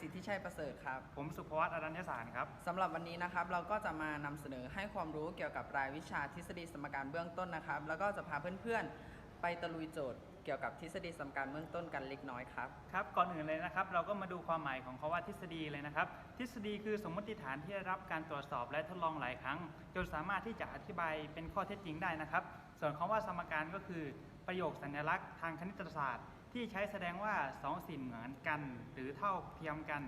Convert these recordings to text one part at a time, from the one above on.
ายสิทธิชัยประเสริฐครับ ผมสุภวัตอรัญญสารครับ สำหรับวันนี้นะครับเราก็จะมานำเสนอให้ความรู้เกี่ยวกับรายวิชาทฤษฎีสมการเบื้องต้นนะครับ แล้วก็จะพาเพื่อนๆ ไปตะลุยโจทย์เกี่ยวกับทฤษฎีสมการเบื้องต้นกันเล็กน้อยครับ ครับ ก่อนอื่นเลยนะครับ เราก็มาดูความหมายของคาว่าทฤษฎีเลยนะครับ ทฤษฎีคือสมมติฐานที่ได้รับการตรวจสอบและทดลองหลายครั้ง จนสามารถที่จะอธิบายเป็นข้อเท็จจริงได้นะครับ ส่วนคำว่าสมการก็คือประโยคสัญลักษณ์ทางคณิตศาสตร์ ที่ใช้แสดงว่าสองสิ่งเหมือนกัน หรือเท่าเทียมกัน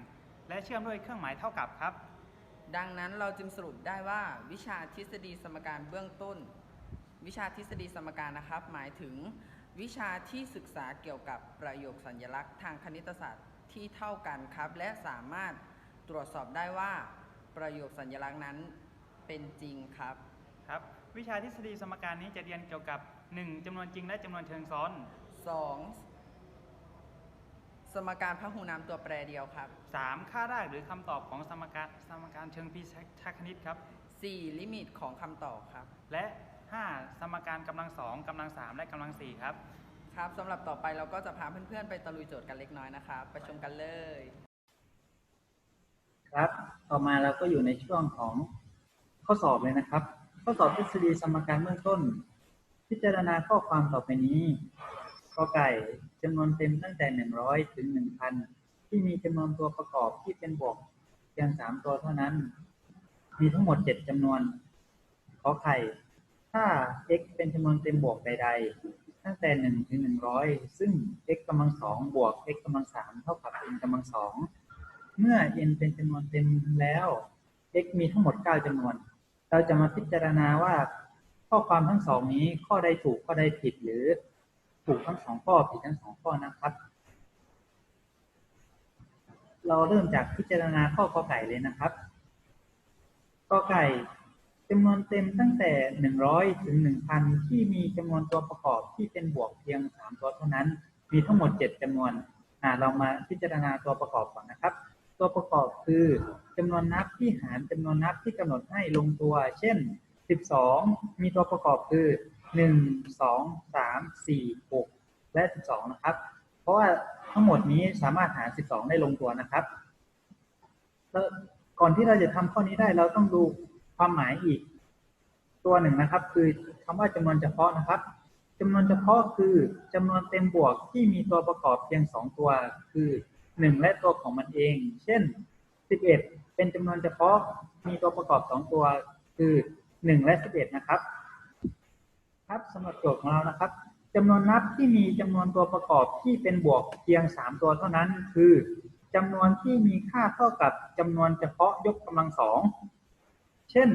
และเชื่อมด้วยเครื่องหมายเท่ากับครับ ดังนั้นเราจึงสรุปได้ว่าวิชาทฤษฎีสมการเบื้องต้น วิชาทฤษฎีสมการนะครับ หมายถึงวิชาที่ศึกษาเกี่ยวกับประโยคสัญลักษณ์ทางคณิตศาสตร์ที่เท่ากันครับ และสามารถตรวจสอบได้ว่าประโยคสัญลักษณ์นั้นเป็นจริงครับครับ วิชาทฤษฎีสมการนี้จะเรียนเกี่ยวกับ 1จำนวนจริงและจำนวนเชิงซ้อน 2. สมการพหุนามตัวแปรเดียวครับ 3 ค่ารากหรือคำตอบของสมการสมการเชิงพิชคณิตครับ 4. ลิมิตของคำตอบครับ และ 5 สมการกำลังสองกำลังสามและกำลังสี่ครับ ครับสำหรับต่อไปเราก็จะพาเพื่อนๆ ไปตะลุยโจทย์กันเล็กน้อยนะครับไปชมกันเลย ครับ ต่อมาเราก็อยู่ในช่วงของข้อสอบเลยนะครับ ข้อสอบทฤษฎีสมการเบื้องต้น พิจารณาข้อความต่อไปนี้กอไก่ จำนวนเต็มตั้งแต่ 100 ถึง 1,000 ที่มีจำนวนตัวประกอบที่เป็นบวกเพียง 3 ตัวเท่านั้น มีทั้งหมด 7จำนวน ขอไข่ ถ้า x เป็นจำนวนเต็มบวกใด ๆ ตั้งแต่ 1 ถึง 100 ซึ่ง x กำลังสองบวก x กำลังสามเท่ากับ n กำลังสอง เมื่อ n เป็นจำนวนเต็มแล้ว x มีทั้งหมด 9จำนวน เราจะมาพิจารณาว่าข้อความทั้งสองนี้ข้อใดถูกข้อใดผิดหรือ ถูกทั้งสองข้อผิดทั้งสองข้อนะครับ เราเริ่มจากพิจารณาข้อกอไก่เลยนะครับกอไก่จำนวนเต็มตั้งแต่100ถึง1,000ที่มีจำนวนตัวประกอบที่เป็นบวกเพียง3ตัวเท่านั้น มีทั้งหมด7จำนวนอ่าเรามาพิจารณาตัวประกอบก่อนนะครับ ตัวประกอบคือจำนวนนับที่หารจำนวนนับที่กำหนดให้ลงตัว เช่น12มีตัวประกอบคือ 1 2 3 4 6และ12นะครับ เพราะว่าทั้งหมดนี้สามารถหาร12ได้ลงตัวนะครับแล้วก่อนที่เราจะทำข้อนี้ได้เราต้องดูความหมายอีก ตัวหนึ่งนะครับ คือคำว่าจำนวนเฉพาะนะครับจำนวนเฉพาะคือจำนวนเต็มบวกที่มีตัวประกอบเพียงสองตัว คือหนึ่งและตัวของมันเอง เช่น11เอ็ดเป็นจำนวนเฉพาะมีตัวประกอบสองตัว คือหนึ่งและ11นะครับ ครับสำหรับโจทย์ของเรานะครับจำนวนนับที่มีจำนวนตัวประกอบที่เป็นบวกเพียง 3 ตัวเท่านั้น คือจำนวนที่มีค่าเท่ากับจำนวนเฉพาะยกกำลังสองเช่น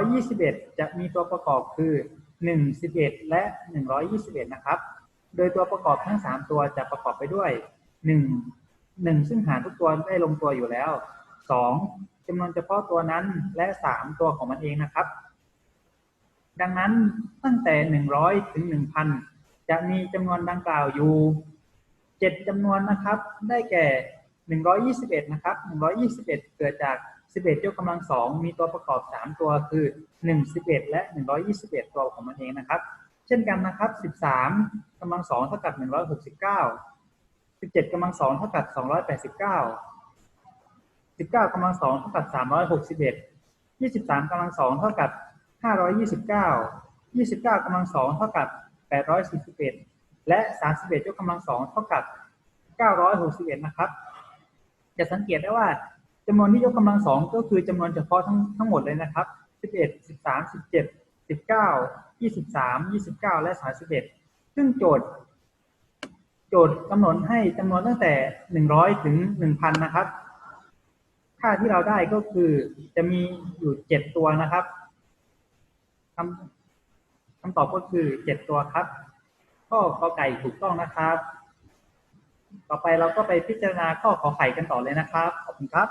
121 จะมีตัวประกอบคือ 1 11 และ 121 นะครับ โดยตัวประกอบทั้ง 3 ตัวจะประกอบไปด้วย 1 1 ซึ่งหารทุกตัวได้ลงตัวอยู่แล้ว 2จำนวนเฉพาะตัวนั้นและ 3 ตัวของมันเองนะครับ ดังนั้นตั้งแต่หนึ่งร้อยถึงหนึ่งพันจะมีจำนวนดังกล่าวอยู่เจ็ดจำนวนนะครับ ได้แก่หนึ่งร้อยยี่สิบเอ็ดนะครับหนึ่งร้อยยี่สิบเอ็ดเกิดจากสิบเอ็ดยกกำลังสองมีตัวประกอบสามตัวคือหนึ่งสิบเอ็ดและหนึ่งร้อยยี่สิบเอ็ดตัวของมันเองนะครับ เช่นกันนะครับสิบสามกำลังสองเท่ากับหนึ่งร้อยหกสิบเก้าสิบเจ็ดกำลังสองเท่ากับสองร้อยแปดสิบเก้าสิบเก้ากำลังสองเท่ากับสามร้อยหกสิบเอ็ดยี่สิบสามกำลังสองเท่ากับ 529 29กำลังสองเท่ากับ841และ31ยกกำลังสองเท่ากับ961นะครับ จะสังเกตได้ว่าจำนวนที่ยกกำลังสองก็คือจำนวนเฉพาะทั้งทั้งหมดเลยนะครับ11 13 17 19 23 29และ31ซึ่งโจทย์ โจทย์กำหนดให้จำนวนตั้งแต่100ถึง1,000นะครับ ค่าที่เราได้ก็คือจะมีอยู่7ตัวนะครับ คำคำตอบก็คือ7ตัวครับ ข้อกอไก่ถูกต้องนะครับ ต่อไปเราก็ไปพิจารณาข้อขอไข่กันต่อเลยนะครับ ขอบคุณครับ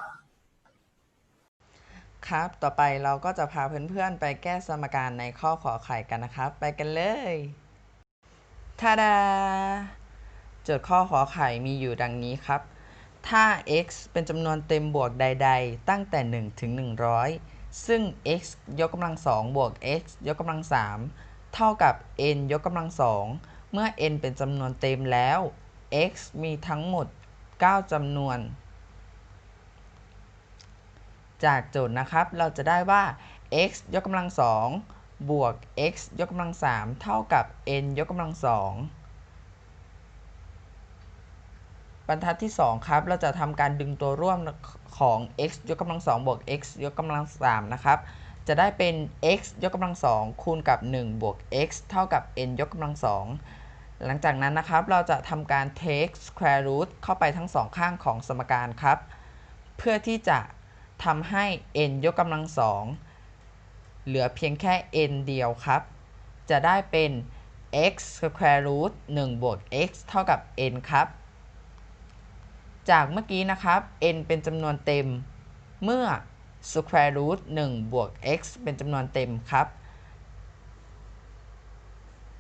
ครับ ต่อไปเราก็จะพาเพื่อนๆไปแก้สมการในข้อขอไข่กันนะครับ ไปกันเลยทาดา โจทย์ข้อขอไข่มีอยู่ดังนี้ครับ ถ้า x เป็นจำนวนเต็มบวกใด ๆ ตั้งแต่ 1 ถึง 100 ซึ่ง x ยกกำลังสองบวก x ยกกำลังสามเท่ากับ n ยกกำลังสองเมื่อ n เป็นจำนวนเต็มแล้ว x มีทั้งหมด 9จำนวน จากโจทย์นะครับเราจะได้ว่า x ยกกำลัง2บวก x ยกกำลัง3เท่ากับ n ยกกำลัง2บรรทัดที่ 2 ครับ เราจะทำการดึงตัวร่วม ของ x ยกกำลัง2บวก x ยกกำลัง3นะครับ จะได้เป็น x ยกกำลัง2คูณกับ 1 บวก x เท่ากับ n ยกกำลัง2หลังจากนั้นนะครับ เราจะทำการ take square root เข้าไปทั้งสองข้างของสมการครับ เพื่อที่จะทำให้ n ยกกำลัง2เหลือเพียงแค่ n เดียวครับ จะได้เป็น x square root 1 บวก x เท่ากับ n ครับ จากเมื่อกี้นะครับ n เป็นจำนวนเต็ม เมื่อ square root 1บวก x เป็นจำนวนเต็มครับ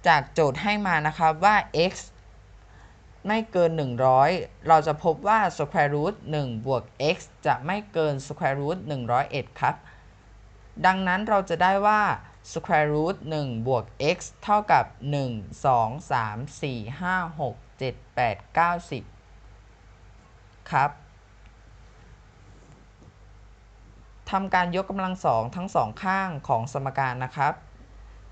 จากโจทย์ให้มานะครับว่า x ไม่เกิน 100 เราจะพบว่า square root 1บวก x จะไม่เกิน square root 101 ครับ ดังนั้นเราจะได้ว่า square root 1บวก x เท่ากับ 1 2 3 4 5 6 7 8 9 10 ครับทำการยกกำลังสองทั้งสองข้างของสมการนะครับ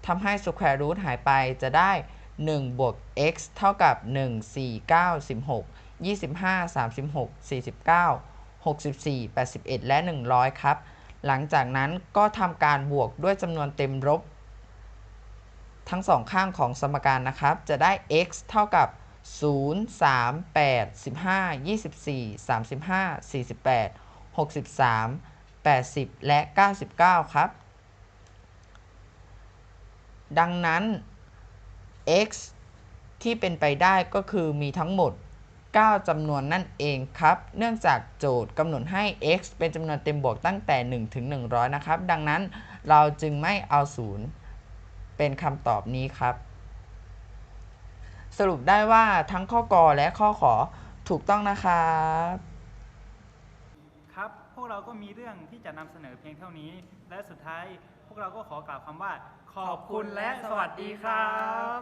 ทำให้ square root หายไปจะได้1บวก x เท่ากับ 1 4 9 16 25 36 49 64 81 และ 100 ครับ หลังจากนั้นก็ทำการบวกด้วยจำนวนเต็มลบทั้งสองข้างของสมการนะครับ จะได้ x เท่ากับ 0 3 8 15 24 35 48 63 80 และ 99 ครับ ดังนั้น x ที่เป็นไปได้ก็คือมีทั้งหมด 9 จำนวนนั่นเองครับ เนื่องจากโจทย์กำหนดให้ x เป็นจำนวนเต็มบวกตั้งแต่ 1 ถึง 100 นะครับ ดังนั้นเราจึงไม่เอา 0 เป็นคำตอบนี้ครับ สรุปได้ว่าทั้งข้อกอและข้อขอถูกต้องนะครับครับ พวกเราก็มีเรื่องที่จะนำเสนอเพียงเท่านี้ และสุดท้ายพวกเราก็ขอกล่าวคำว่า ขอบคุณและสวัสดีครับ